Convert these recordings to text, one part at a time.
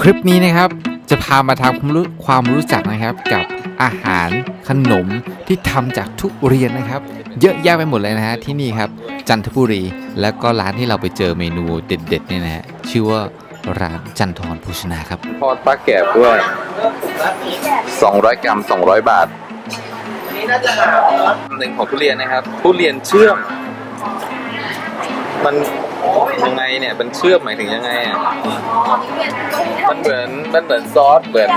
คลิปนี้นะครับ จะพามาทำความรู้ความรู้จักนะครับกับอาหารขนมที่ทำจากทุเรียนนะครับ เยอะแยะไปหมดเลยนะฮะที่นี่ครับจันทบุรี แล้วก็ร้านที่เราไปเจอเมนูเด็ดๆเนี่ยนะฮะชื่อว่าร้านจันทรโภชนาครับทอดปลาแกบด้วย 200 กรัม 200 บาทหนึ่งของทุเรียนนะครับ ทุเรียนเชื่อม มันยังไงเนี่ย มันเชื่อมหมายถึงยังไงอะมัน เหมือนมันเหมือนซอสเหมือน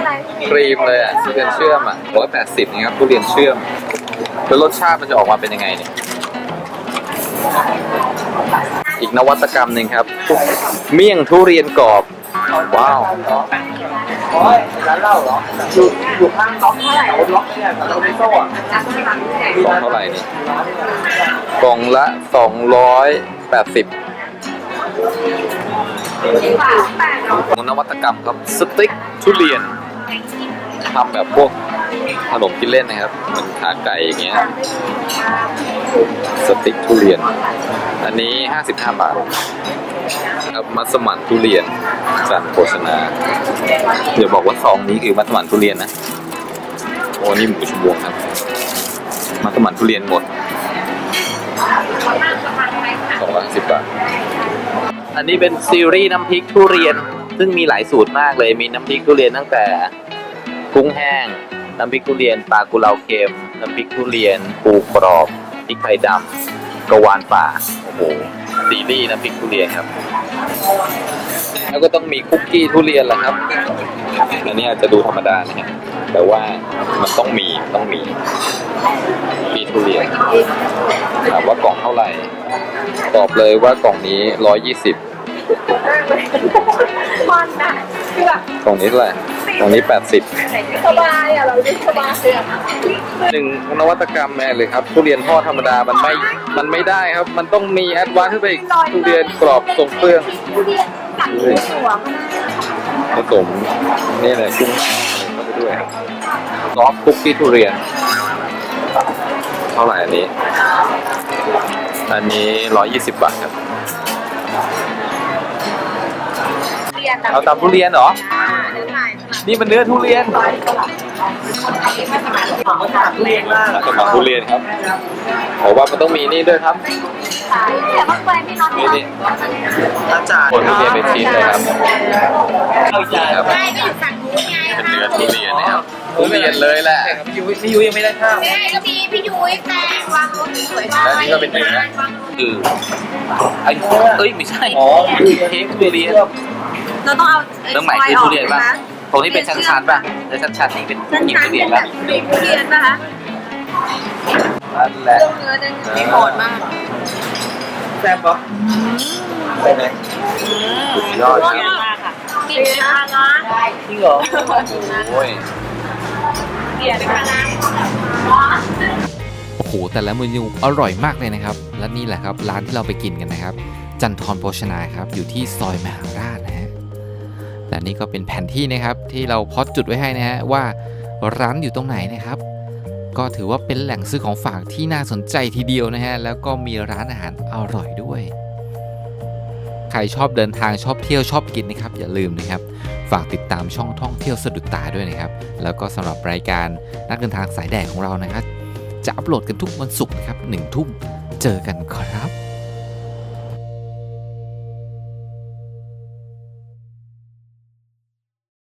ครีมเลยอะทุเรียนเชื่อมอะร้อยแปดสิบนะครับทุเรียนเชื่อม แล้วรสชาติมันจะออกมาเป็นยังไงเนี่ย อีกนวัตกรรมหนึ่งครับ เมี่ยงทุเรียนกรอบ ว้าวร้านเหล้าเหรออยู่อยู่ข้างล็อกเท่าไหร่ล็อกเนี่ยกับโรเบโซ่อะกล่องเท่าไหร่นี่กล่องละสองร้อยแปดสิบ นวัตกรรมครับสติ๊กทุเรียนทำแบบพวกขนมกินเล่นนะครับเหมือนขาไก่อย่างเงี้ยสติ๊กทุเรียน อันนี้ 55 บาทครับมัสมั่นทุเรียนจันโฆษณาเดี๋ยวบอกว่าซองนี้คือมัสมั่นทุเรียนนะโอ้นี่หมูชบวงครับ มัสมั่นทุเรียนหมดสองร้อยสิบบาท อันนี้เป็นซีรีส์น้ำพริกทุเรียน ซึ่งมีหลายสูตรมากเลย มีน้ำพริกทุเรียนตั้งแต่กุ้งแห้ง น้ำพริกทุเรียนปลากุเลาเค็ม น้ำพริกทุเรียนปูกรอบพริกไทยดำกระวานป่า โอ้โห ซีรีส์น้ำพริกทุเรียนครับ แล้วก็ต้องมีคุกกี้ทุเรียนแหละครับ อันนี้อาจจะดูธรรมดานะฮะแต่ว่ามันต้องมีต้องมีมีทุเรียนถามว่ากล่องเท่าไหร่ ตอบเลยว่ากล่องนี้ร้อยยี่สิบมันนะคือแบบกล่องนี้เท่าไหร่กล่องนี้แปดสิบสบายอะเราได้สบายเลยอะหนึ่งนวัตกรรมแม่เลยครับทุเรียนทอดธรรมดามันไม่มันไม่ได้ครับ มันต้องมีแอดวานซ์ขึ้นไปอีกทุเรียนกรอบทรงเครื่องทุเรียนกัดหัวมันผสมนี่เลยกุ้งเข้าไปด้วยครับซอฟต์คุกกี้ทุเรียน เท่าไหร่อันนี้ อันนี้ร้อยยี่สิบบาทครับเรียนเอาตามทุเรียนเหรอ เนื้อไก่นี่มันเนื้อทุเรียนผมก็ถามทุเรียนมากมาจากทุเรียนครับบอกว่ามันต้องมีนี่ด้วยครับ แต่ว่าเคยไม่นอนนี่นี่อาจารย์คนทุเรียนเป็นชิ้นเลยครับเอาจารย์ครับ ใช่ก็อยู่ฝั่งนู้นไงเป็นเนื้อทุเรียนนะครับ ทุเรียนเลยแหละพี่ยุ้ยพี่ยุ้ยยังไม่ได้ข้าวใช่ก็มีพี่ยุ้ยแต่วางรถสวยมากและนี่ก็เป็นเนื้อคือไอ้เอ้ยไม่ใช่อ๋อเค้กทุเรียนเราต้องเอาเรื่องใหม่คือทุเรียนป่ะตรงนี้เป็นชั้นๆป่ะแล้วชั้นๆนี่เป็นชั้นกินชั้นทุเรียเป็นนแบป่ะบมีทุเรียนนะคะนั่นแหละเนื้อจะมีโหดมากแซ่บปะเป็นไงสุดยอดครับมากค่ะกินปลาร้าจริงเหรอโอ้ย เกลียดปลาร้าโอ้โหแต่ละเมนูอร่อยมากเลยนะครับ และนี่แหละครับร้านที่เราไปกินกันนะครับ จันทรโภชนาครับอยู่ที่ซอยมหาราชนะฮะและนี่ก็เป็นแผนที่นะครับที่เราพอดจุดไว้ให้นะฮะว่าร้านอยู่ตรงไหนนะครับ ก็ถือว่าเป็นแหล่งซื้อของฝากที่น่าสนใจทีเดียวนะฮะแล้วก็มีร้านอาหารอร่อยด้วย ใครชอบเดินทางชอบเที่ยวชอบกินนะครับ อย่าลืมนะครับ ฝากติดตามช่องท่องเที่ยวสะดุดตาด้วยนะครับ แล้วก็สำหรับรายการนักเดินทางสายแดดของเรานะครับ จะอัปโหลดกันทุกวันศุกร์นะครับหนึ่งทุ่มเจอกันครับ